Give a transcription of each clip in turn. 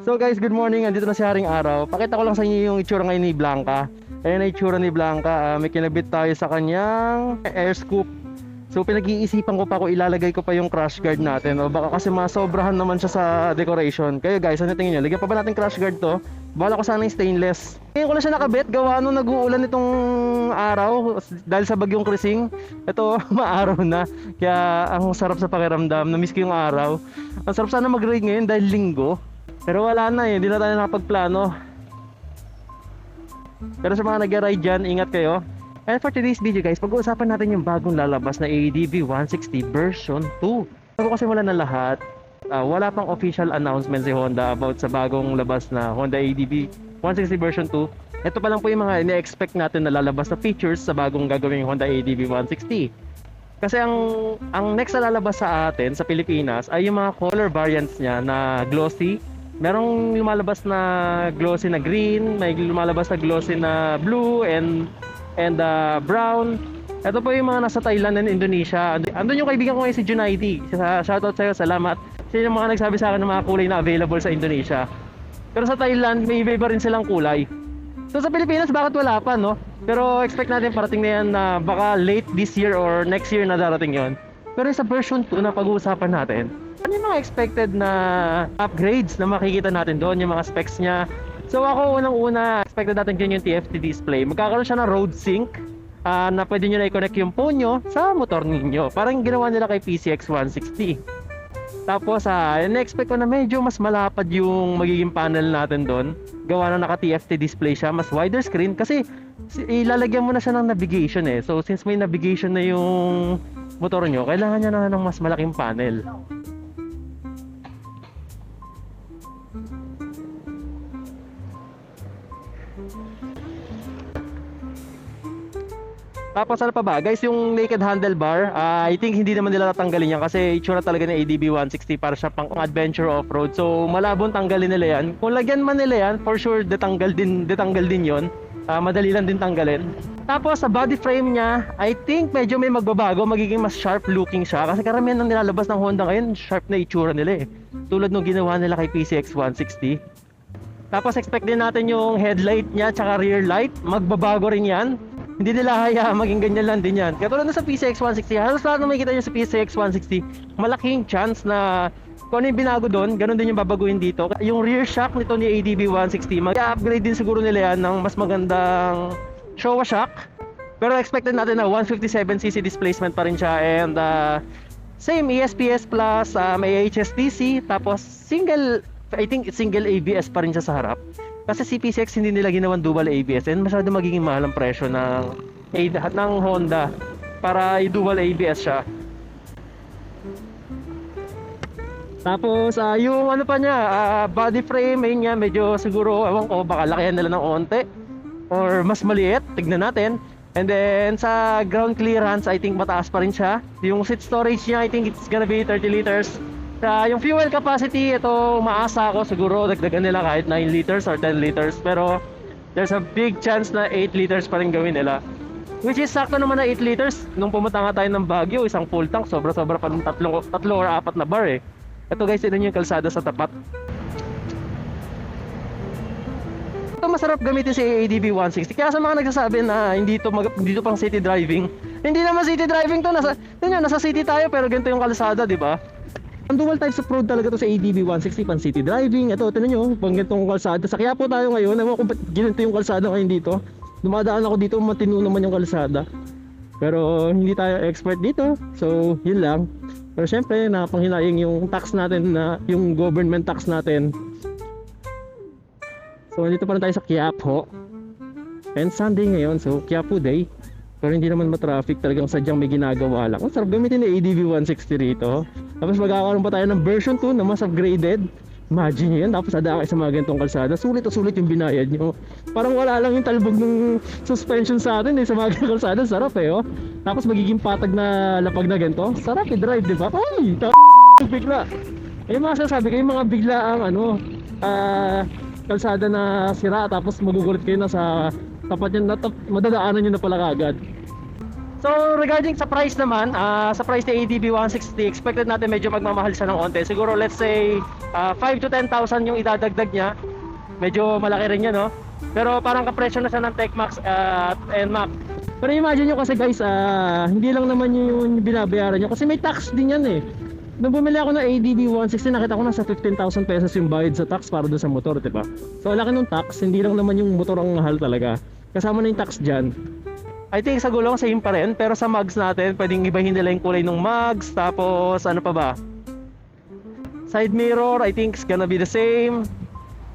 So guys, good morning. Andito na si Haring Araw. Pakita ko lang sa inyo yung itsura ngayon ni Blanca. Ayan na itsura ni Blanca. Ah, may kinabit tayo sa kanyang air scoop. So pinag-iisipan ko pa kung ilalagay ko pa yung crash guard natin. O baka kasi masobrahan naman siya sa decoration. Kayo guys, ano tingin nyo? Lagyan pa ba natin crash guard to? Bala ko sana yung stainless. Ngayon ko lang siya nakabit. Gawa nung nag-uulan itong araw. Dahil sa bagyong krising. Ito, maaraw na. Kaya ang sarap sa pakiramdam. Namiss ko yung araw. Ang sarap sana mag-raid ngayon dahil linggo. Pero wala na eh, hindi na tayo nakapagplano. Pero sa mga nag-ride dyan, ingat kayo. And for today's video guys, pag-uusapan natin yung bagong lalabas na ADB 160 version 2. Bago kasi wala na lahat, ah, wala pang official announcement si Honda about sa bagong labas na Honda ADB 160 version 2. Ito pa lang po yung mga ini-expect natin na lalabas na features sa bagong gagawing Honda ADB 160. Kasi ang ang next na lalabas sa atin sa Pilipinas ay yung mga color variants niya na glossy. Merong lumalabas na glossy na green, may lumalabas na glossy na blue and and uh, brown. Ito po yung mga nasa Thailand and Indonesia. And- Andun yung kaibigan ko ngayon si Junaidi. Shoutout sa'yo, salamat. Siya yung mga nagsabi sa akin ng mga kulay na available sa Indonesia. Pero sa Thailand, may iba-iba rin silang kulay. So sa Pilipinas, bakit wala pa, no? Pero expect natin parating na yan na baka late this year or next year na darating yon. Pero sa version 2 na pag-uusapan natin, ano yung mga expected na upgrades na makikita natin doon, yung mga specs niya. So ako unang-una, expected natin dyan yung TFT display. Magkakaroon siya ng road sync ah, na pwede nyo na i-connect yung phone nyo sa motor ninyo. Parang ginawa nila kay PCX 160. Tapos, ah, in-expect ko na medyo mas malapad yung magiging panel natin doon. Gawa na naka TFT display siya, mas wider screen kasi si- ilalagyan mo na siya ng navigation eh. So, since may navigation na yung motor nyo, kailangan niya na ng mas malaking panel. Tapos ano pa ba? Guys, yung naked handlebar, ah, I think hindi naman nila tatanggalin yan kasi itsura talaga ng ADB 160 para siya pang adventure off-road. So, malabong tanggalin nila yan. Kung lagyan man nila yan, for sure detanggal din, detanggal din yon. Ah, madali lang din tanggalin. Tapos sa body frame niya, I think medyo may magbabago, magiging mas sharp looking siya kasi karamihan ng nilalabas ng Honda ngayon, sharp na itsura nila eh. Tulad nung ginawa nila kay PCX 160. Tapos expect din natin yung headlight niya tsaka rear light, magbabago rin yan. Hindi nila hayaan maging ganyan lang din yan. Katulad na sa PCX 160, halos lahat na makikita nyo sa PCX 160, malaking chance na kung ano yung binago doon, ganun din yung babaguhin dito. Yung rear shock nito ni ADB 160, mag-upgrade din siguro nila yan ng mas magandang Showa shock. Pero expected natin na 157cc displacement pa rin siya and uh, same ESPS plus, uh, may HSDC, tapos single, I think single ABS pa rin siya sa harap. Kasi si PCX hindi nila ginawan dual ABS and masyado magiging mahal ang presyo ng, ng Honda para i-dual ABS siya. Tapos ah, yung ano pa niya, ah, body frame ayun nga medyo siguro ewan ko baka lakihan nila ng onte or mas maliit, tignan natin. And then sa ground clearance, I think mataas pa rin siya. Yung seat storage niya, I think it's gonna be 30 liters. Sa yung fuel capacity, ito maasa ako siguro dagdagan nila kahit 9 liters or 10 liters. Pero there's a big chance na 8 liters pa rin gawin nila. Which is sakto naman na 8 liters. Nung pumunta nga tayo ng Baguio, isang full tank, sobra-sobra pa ng tatlo, tatlo or apat na bar eh. Ito guys, ito yung kalsada sa tapat. Ito masarap gamitin si ADB 160. Kaya sa mga nagsasabi na hindi to mag, hindi to pang city driving. Hindi naman city driving to, nasa yun nasa city tayo pero ganito yung kalsada, di ba? Ang dual types of road talaga to sa ADB 160 pan city driving. Ito, tingnan nyo, pang ganitong kalsada. Sa Quiapo tayo ngayon, ko ba't ganito yung kalsada ngayon dito. Dumadaan ako dito, matino naman yung kalsada. Pero hindi tayo expert dito. So, yun lang. Pero syempre, nakapanghinayang yung tax natin na yung government tax natin. So, nandito pa rin tayo sa Quiapo. And Sunday ngayon, so Quiapo Day. Pero hindi naman matraffic, talagang sadyang may ginagawa lang. Ang sarap gamitin na ADV 160 rito. Tapos magkakaroon pa tayo ng version 2 na mas upgraded. Imagine yan, tapos adaan kayo sa mga ganitong kalsada. Sulit o sulit yung binayad nyo. Parang wala lang yung talbog ng suspension sa atin eh, sa mga kalsada. Sarap eh, oh. Tapos magiging patag na lapag na ganito. Sarap i-drive, di ba? Ay, ta bigla. Eh, mga sasabi kayo, mga bigla ang ano, ah, kalsada na sira tapos magugulat kayo na sa tapat niya na tap, madadaanan niyo na pala kagad. So regarding sa price naman, ah, sa price ni ADB 160, expected natin medyo magmamahal siya ng onte. Siguro let's say ah, 5 to 10,000 yung idadagdag niya. Medyo malaki rin yan, no? Pero parang kapresyo na siya ng Techmax at NMAX. Pero imagine nyo kasi guys, ah, hindi lang naman yung binabayaran nyo kasi may tax din yan eh. Nung bumili ako ng ADB 160, nakita ko nasa 15,000 pesos yung bayad sa tax para doon sa motor, di ba? So, laki ng tax, hindi lang naman yung motor ang mahal talaga. Kasama na yung tax dyan. I think sa gulong same pa rin, pero sa mugs natin, pwedeng ibahin nila yung kulay ng mugs, tapos ano pa ba? Side mirror, I think is gonna be the same.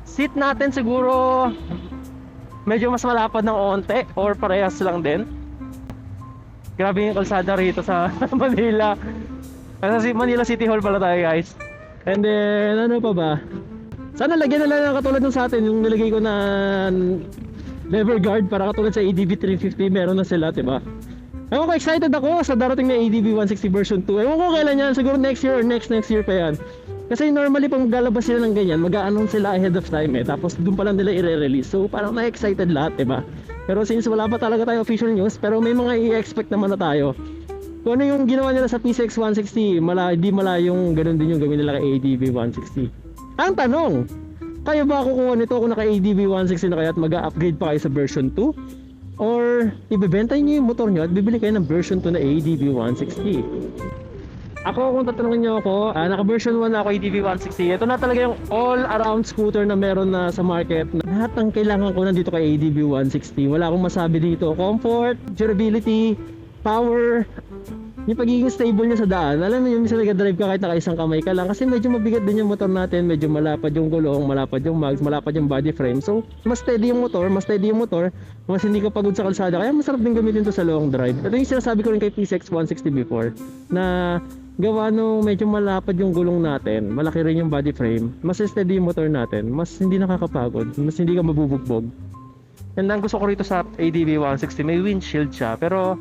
Seat natin siguro medyo mas malapad ng onte or parehas lang din. Grabe yung kalsada rito sa Manila. Sa si- Manila City Hall pala tayo guys. And then ano pa ba? Sana lagyan na lang ng katulad ng sa atin yung nilagay ko na lever guard para katulad sa ADB 350 meron na sila, 'di ba? Ewan ko, excited ako sa darating na ADB 160 version 2. Ewan ko kailan yan, siguro next year or next next year pa yan. Kasi normally pag galabas sila ng ganyan, mag-a-announce sila ahead of time eh. Tapos doon pa lang nila i-release. So parang na-excited lahat, 'di ba? Pero since wala pa talaga tayo official news, pero may mga i-expect naman na tayo. Kung ano yung ginawa nila sa PCX 160, mala, di mala yung ganun din yung gawin nila kay ADB 160. Ang tanong, kayo ba kukuha nito kung naka ADB 160 na kayo at mag-upgrade pa kayo sa version 2? Or ibebenta niyo yung motor niyo at bibili kayo ng version 2 na ADB 160? Ako kung tatanungin niyo ako, ah, naka version 1 na ako ADB 160. Ito na talaga yung all around scooter na meron na sa market. Lahat ng kailangan ko nandito kay ADB 160. Wala akong masabi dito. Comfort, durability, power, yung pagiging stable niya sa daan, alam mo yung minsan nag-drive ka kahit naka isang kamay ka lang kasi medyo mabigat din yung motor natin, medyo malapad yung gulong, malapad yung mags, malapad yung body frame. So, mas steady yung motor, mas steady yung motor, mas hindi ka pagod sa kalsada. Kaya masarap din gamitin to sa long drive. Ito yung sinasabi ko rin kay PCX 160 before na gawa nung medyo malapad yung gulong natin, malaki rin yung body frame, mas steady yung motor natin, mas hindi nakakapagod, mas hindi ka mabubugbog. And ang gusto ko rito sa ADB 160, may windshield siya, pero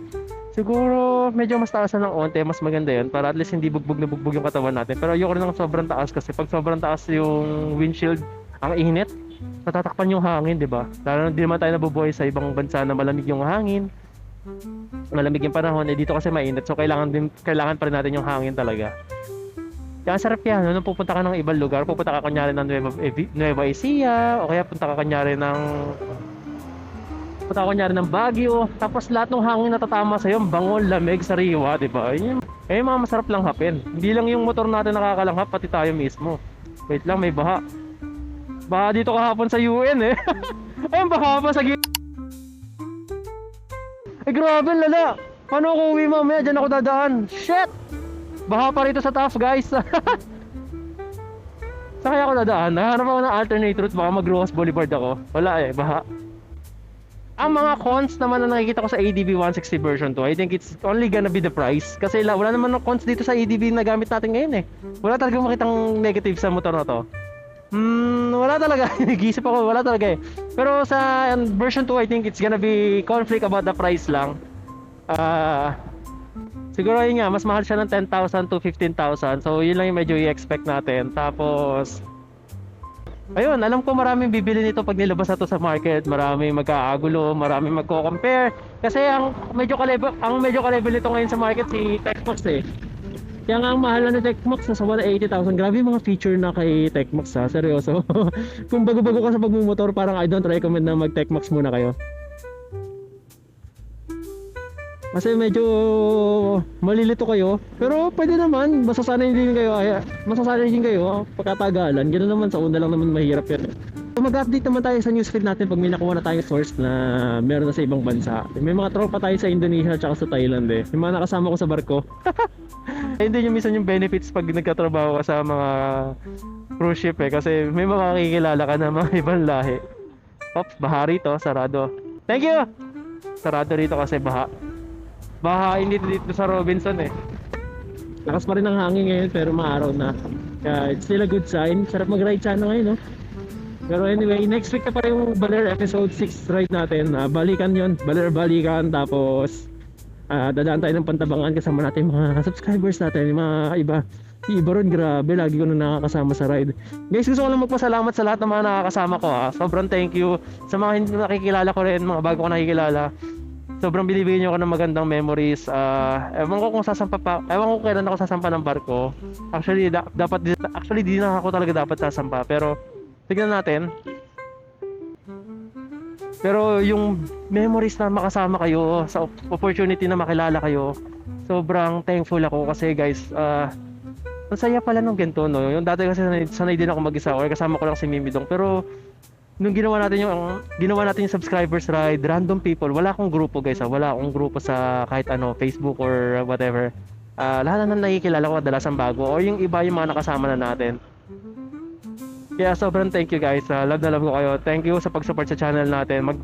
siguro medyo mas taas na ng onte, mas maganda yun para at least hindi bugbog na bugbog yung katawan natin. Pero ayoko rin ng sobrang taas kasi pag sobrang taas yung windshield, ang init, natatakpan yung hangin, di ba? Lalo na di naman tayo nabubuhay sa ibang bansa na malamig yung hangin. Malamig yung panahon, eh dito kasi mainit. So kailangan din kailangan pa rin natin yung hangin talaga. Kaya sarap yan, no? nung pupunta ka ng ibang lugar, pupunta ka kunyari ng Nueva, Nueva Ecija, o kaya punta ka kunyari ng punta ka kunyari ng Baguio, tapos lahat ng hangin na tatama sa'yo, ang bango, lamig, sariwa, di ba? Yun yung, eh, yung mga masarap lang hapin. Hindi lang yung motor natin nakakalanghap, pati tayo mismo. Wait lang, may baha. Baha dito kahapon sa UN eh. Ayun, baha pa sa. Eh, grabe, lala. Paano ako uwi mamaya? Diyan ako dadaan. Shit! Baha pa rito sa taas, guys. Saan kaya ako dadaan? Nahanap ako ng alternate route. Baka mag-Rojas Boulevard ako. Wala eh, baha. Ang mga cons naman na nakikita ko sa ADB 160 version 2, I think it's only gonna be the price. Kasi la, wala naman ng cons dito sa ADB na gamit natin ngayon eh. Wala talagang makitang negative sa motor na to. Hmm, wala talaga. Nag-iisip ako, wala talaga eh. Pero sa um, version 2, I think it's gonna be conflict about the price lang. Ah, siguro yun nga, mas mahal siya ng 10,000 to 15,000. So, yun lang yung medyo i-expect natin. Tapos, ayun, alam ko maraming bibili nito pag nilabas na to sa market. Maraming magkaagulo, maraming magko-compare. Kasi ang medyo ka-level, ang medyo ka-level nito ngayon sa market si Techmox eh. Kaya nga ang mahal na ni Techmox nasa 180,000. Grabe yung mga feature na kay Techmox ha, seryoso. Kung bago-bago ka sa pagmumotor, parang I don't recommend na mag-Techmox muna kayo. Kasi medyo malilito kayo. Pero pwede naman, masasanay din kayo. Ay, masasanay din kayo pagkatagalan. Ganoon naman sa una lang naman mahirap yan. So, mag-update naman tayo sa newsfeed natin pag may nakuha na tayong source na meron na sa ibang bansa. May mga tropa tayo sa Indonesia at sa Thailand eh. Yung mga nakasama ko sa barko. Hindi yung minsan yung benefits pag nagkatrabaho ka sa mga cruise ship eh. Kasi may mga kakikilala ka na mga ibang lahi. Ops, baha rito, sarado. Thank you! Sarado rito kasi baha. Hindi dito sa Robinson eh. Lakas pa rin ang hangin ngayon pero maaraw na. Kaya it's still a good sign. Sarap mag-ride sana ngayon no. Pero anyway, next week na pa yung Baler episode 6 ride natin. Ah, balikan yon Baler balikan. Tapos ah, dadaan tayo ng pantabangan kasama natin yung mga subscribers natin. Yung mga iba. Si iba ron, grabe. Lagi ko na nakakasama sa ride. Guys, gusto ko lang magpasalamat sa lahat ng mga nakakasama ko. Ha. Sobrang thank you sa mga hindi nakikilala ko rin, mga bago ko nakikilala. Sobrang binibigyan niyo ako ng magandang memories. Ah, ewan ko kung sasampa pa, ewan ko kailan ako sasampa ng barko. Actually, da- dapat actually di na ako talaga dapat sasampa, pero tignan natin. Pero yung memories na makasama kayo sa op- opportunity na makilala kayo, sobrang thankful ako kasi guys, ah ang saya pala nung ganito, no? Yung dati kasi sanay, sanay din ako mag-isa or kasama ko lang si Mimidong. Pero nung ginawa natin yung ginawa natin yung subscribers ride, random people, wala akong grupo guys, ah. wala akong grupo sa kahit ano, Facebook or whatever. Ah, lahat na nakikilala ko kadalasan bago or yung iba yung mga nakasama na natin. Kaya sobrang thank you guys. Ah, love na love ko kayo. Thank you sa pag-support sa channel natin. Mag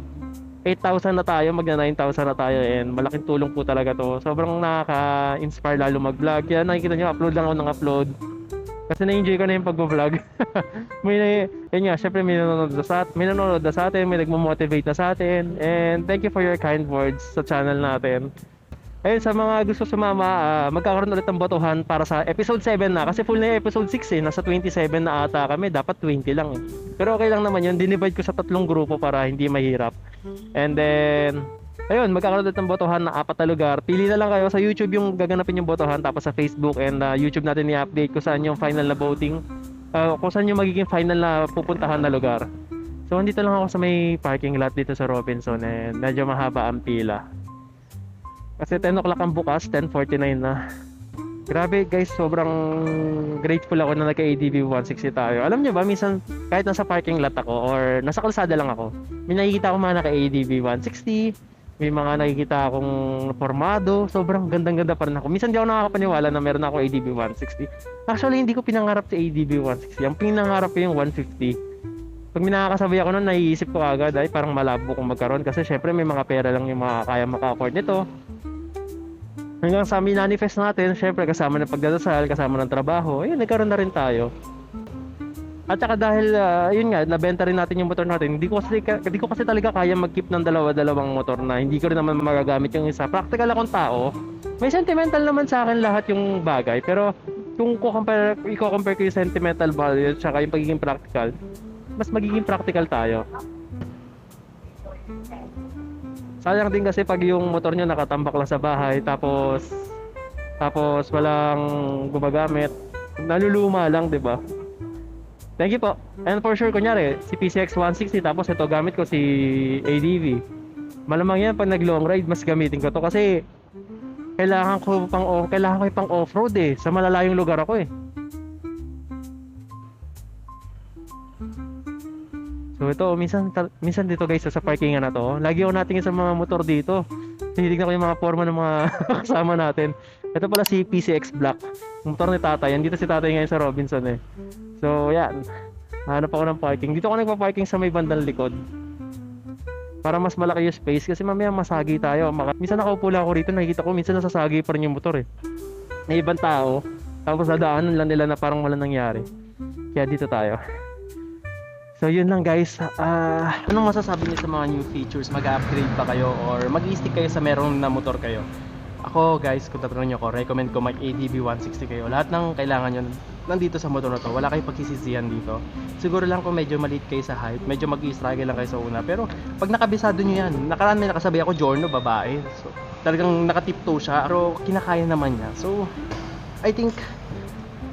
8,000 na tayo, magna 9,000 na tayo and malaking tulong po talaga to. Sobrang nakaka-inspire lalo mag-vlog. Kaya nakikita nyo, upload lang ako ng upload. Kasi na-enjoy ko na yung pag-vlog. may, yun nga, syempre may nanonood na sa, may nanonood na sa atin, may nagmo-motivate na sa atin. And thank you for your kind words sa channel natin. Ayun, sa mga gusto sumama, ah, magkakaroon ulit ng botohan para sa episode 7 na. Kasi full na yung episode 6 eh. Nasa 27 na ata kami. Dapat 20 lang eh. Pero okay lang naman yun. Dinivide ko sa tatlong grupo para hindi mahirap. And then, ayun, magkakaroon ulit ng botohan na apat na lugar. Pili na lang kayo sa YouTube yung gaganapin yung botohan. Tapos sa Facebook and ah, YouTube natin i-update kung saan yung final na voting. ah, kung saan yung magiging final na pupuntahan na lugar. So, andito lang ako sa may parking lot dito sa Robinson and medyo mahaba ang pila. Kasi 10 o'clock ang bukas, 10.49 na. Grabe guys, sobrang grateful ako na nagka-ADV 160 tayo. Alam niyo ba, minsan kahit nasa parking lot ako or nasa kalsada lang ako, may nakikita ako mga naka-ADV 160, may mga nakikita akong formado, sobrang gandang-ganda pa rin ako. Minsan di ako nakakapaniwala na meron ako ADV 160. Actually, hindi ko pinangarap sa ADV 160. Ang pinangarap ko yung 150. Pag may nakakasabay ako nun, naiisip ko agad ay parang malabo kung magkaroon kasi syempre may mga pera lang yung mga kaya maka-afford nito. Hanggang sa manifest natin, syempre kasama ng pagdadasal, kasama ng trabaho, ayun, nagkaroon na rin tayo. At saka dahil, ah, yun nga, nabenta rin natin yung motor natin, hindi ko kasi, hindi ko kasi talaga kaya mag-keep ng dalawa-dalawang motor na hindi ko rin naman magagamit yung isa. Practical akong tao. May sentimental naman sa akin lahat yung bagay, pero kung ko-compare, i-compare ko yung sentimental value at saka yung pagiging practical, mas magiging practical tayo. Sayang din kasi pag yung motor nyo nakatambak lang sa bahay tapos tapos walang gumagamit, naluluma lang, 'di ba? Thank you po. And for sure, kunyari, si PCX 160 tapos ito gamit ko si ADV. Malamang yan pag nag long ride, mas gamitin ko to kasi kailangan ko pang off, kailangan ko pang off-road eh. Sa malalayong lugar ako eh. So ito, minsan, minsan dito guys, sa parkingan na to, lagi ako natingin sa mga motor dito. Tinitignan ko yung mga forma ng mga kasama natin. Ito pala si PCX Black. Motor ni tatay. Yan dito si tatay ngayon sa Robinson eh. So yan. Hanap ako ng parking. Dito ako nagpa-parking sa may bandang likod. Para mas malaki yung space kasi mamaya masagi tayo. Maka- minsan nakaupo lang ako rito, nakikita ko minsan nasasagi pa rin yung motor eh. May ibang tao, tapos nadaanan lang nila na parang wala nangyari. Kaya dito tayo. So yun lang guys. Ah, anong masasabi niyo sa mga new features? Mag-upgrade pa kayo or mag-stick kayo sa meron na motor kayo? Ako guys, kung tatanungin niyo ako, recommend ko mag ADB 160 kayo. Lahat ng kailangan niyo nandito sa motor na to. Wala kayong pagsisisihan dito. Siguro lang kung medyo maliit kayo sa height, medyo mag-struggle lang kayo sa una. Pero pag nakabisado niyo yan, nakaraan may nakasabay ako, Giorno, babae. So, talagang nakatiptoe siya, pero kinakaya naman niya. So, I think,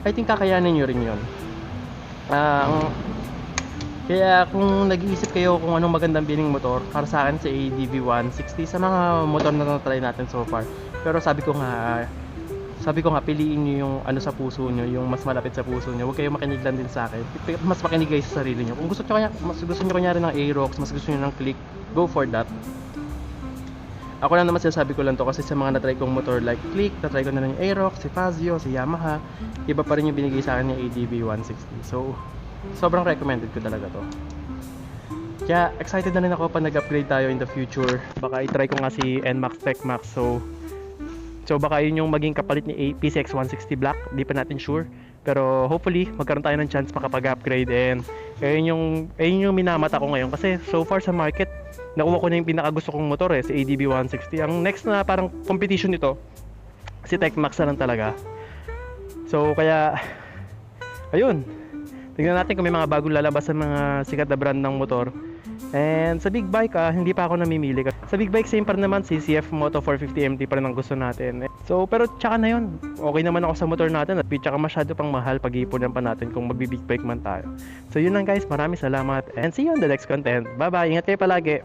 I think kakayanin niyo rin yun. Ang kaya kung nag-iisip kayo kung anong magandang biling motor, para sa akin sa ADV 160 sa mga motor na na-try natin so far. Pero sabi ko nga, sabi ko nga piliin niyo yung ano sa puso niyo, yung mas malapit sa puso niyo. Huwag kayo makinig lang din sa akin. Mas makinig kayo sa sarili niyo. Kung gusto niyo kanya, mas gusto niyo kunyari ng Aerox, mas gusto niyo ng Click, go for that. Ako lang naman sinasabi ko lang to kasi sa mga na-try kong motor like Click, na-try ko na lang yung Aerox, si Fazio, si Yamaha. Iba pa rin yung binigay sa akin yung ADV 160. So, sobrang recommended ko talaga to. Kaya excited na rin ako pa nag-upgrade tayo in the future. Baka i-try ko nga si NMAX Tech Max. So, so baka yun yung maging kapalit ni PCX 160 Black. Di pa natin sure. Pero hopefully, magkaroon tayo ng chance makapag-upgrade. And ayun yung, ayun yung minamata ko ngayon. Kasi so far sa market, nakuha ko na yung pinakagusto kong motor eh, si ADB 160. Ang next na parang competition nito, si Tech Max na lang talaga. So, kaya, ayun, Tingnan natin kung may mga bagong lalabas sa mga sikat na brand ng motor. And sa big bike, ah, hindi pa ako namimili. Sa big bike, same pa naman, CCF Moto 450 MT pa rin ang gusto natin. So, pero tsaka na yun. Okay naman ako sa motor natin at tsaka masyado pang mahal pag-iipunan pa natin kung magbi-big bike man tayo. So, yun lang guys. Maraming salamat and see you on the next content. Bye-bye. Ingat kayo palagi.